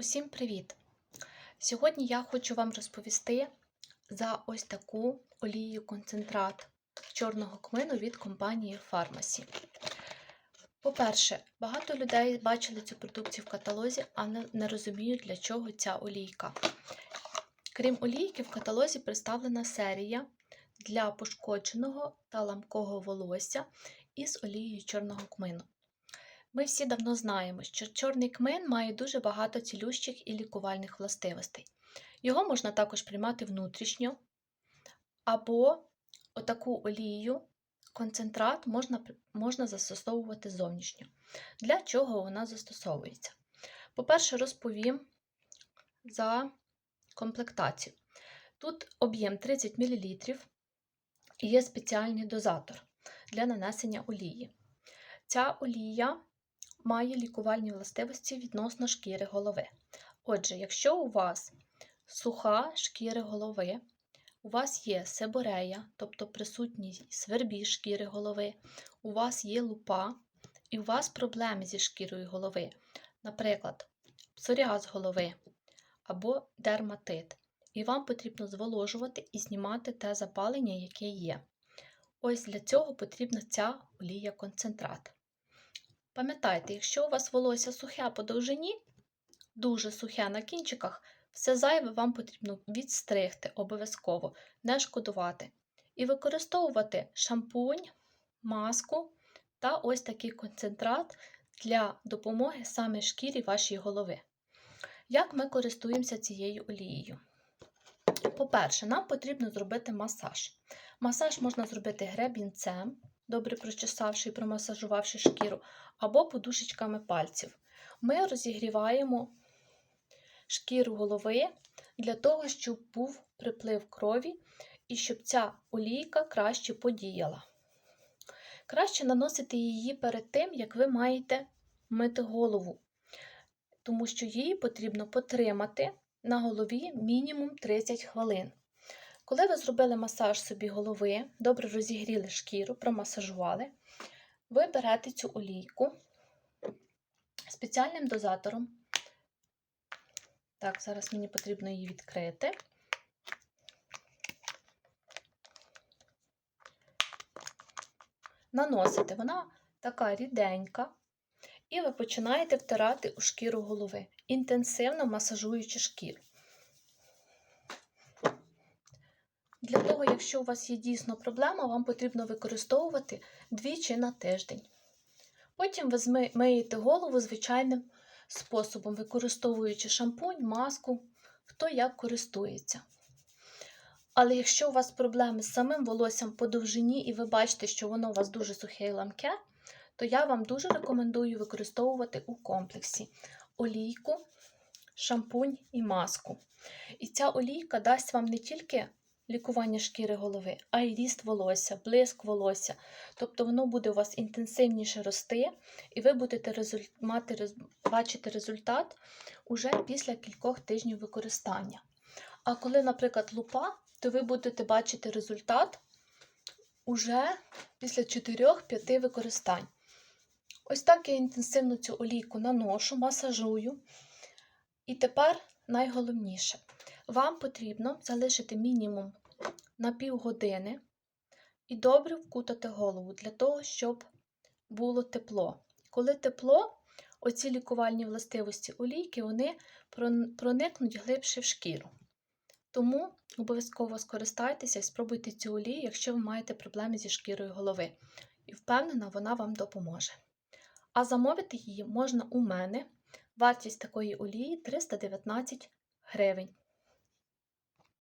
Усім привіт! Сьогодні я хочу вам розповісти за ось таку олію концентрат чорного кмину від компанії Pharmacy. По-перше, багато людей бачили цю продукцію в каталозі, а не розуміють, для чого ця олійка. Крім олійки, в каталозі представлена серія для пошкодженого та ламкого волосся із олією чорного кмину. Ми всі давно знаємо, що чорний кмин має дуже багато цілющих і лікувальних властивостей. Його можна також приймати внутрішньо, або отаку олію, концентрат можна, можна застосовувати зовнішньо. Для чого вона застосовується? По-перше, розповім за комплектацію. Тут об'єм 30 мл і є спеціальний дозатор для нанесення олії. Ця олія має лікувальні властивості відносно шкіри голови. Отже, якщо у вас суха шкіри голови, у вас є себорея, тобто присутність свербі шкіри голови, у вас є лупа, і у вас проблеми зі шкірою голови, наприклад, псоріаз голови або дерматит, і вам потрібно зволожувати і знімати те запалення, яке є. Ось для цього потрібна ця олія концентрат. Пам'ятайте, якщо у вас волосся сухе по довжині, дуже сухе на кінчиках, все зайве вам потрібно відстригти обов'язково, не шкодувати. І використовувати шампунь, маску та ось такий концентрат для допомоги саме шкірі вашої голови. Як ми користуємося цією олією? По-перше, нам потрібно зробити масаж. Масаж можна зробити гребінцем, добре прочесавши і промасажувавши шкіру, або подушечками пальців. Ми розігріваємо шкіру голови для того, щоб був приплив крові і щоб ця олійка краще подіяла. Краще наносити її перед тим, як ви маєте мити голову, тому що її потрібно потримати на голові мінімум 30 хвилин. Коли ви зробили масаж собі голови, добре розігріли шкіру, промасажували, ви берете цю олійку спеціальним дозатором. Так, зараз мені потрібно її відкрити. Наносите, вона така ріденька, і ви починаєте втирати у шкіру голови, інтенсивно масажуючи шкіру. Для того, якщо у вас є дійсно проблема, вам потрібно використовувати двічі на тиждень. Потім ви миєте голову звичайним способом, використовуючи шампунь, маску, хто як користується. Але якщо у вас проблеми з самим волоссям по довжині, і ви бачите, що воно у вас дуже сухе і ламке, то я вам дуже рекомендую використовувати у комплексі олійку, шампунь і маску. І ця олійка дасть вам не тільки лікування шкіри голови, а й ріст волосся, блиск волосся. Тобто воно буде у вас інтенсивніше рости, і ви будете резуль... мати, бачити результат уже після кількох тижнів використання. А коли, наприклад, лупа, то ви будете бачити результат уже після 4-5 використань. Ось так я інтенсивно цю олійку наношу, масажую. І тепер найголовніше. Вам потрібно залишити мінімум на півгодини і добре вкутати голову для того, щоб було тепло. Коли тепло, оці лікувальні властивості олійки вони проникнуть глибше в шкіру. Тому обов'язково скористайтеся і спробуйте цю олію, якщо ви маєте проблеми зі шкірою голови. І впевнена, вона вам допоможе. А замовити її можна у мене. Вартість такої олії 319 гривень.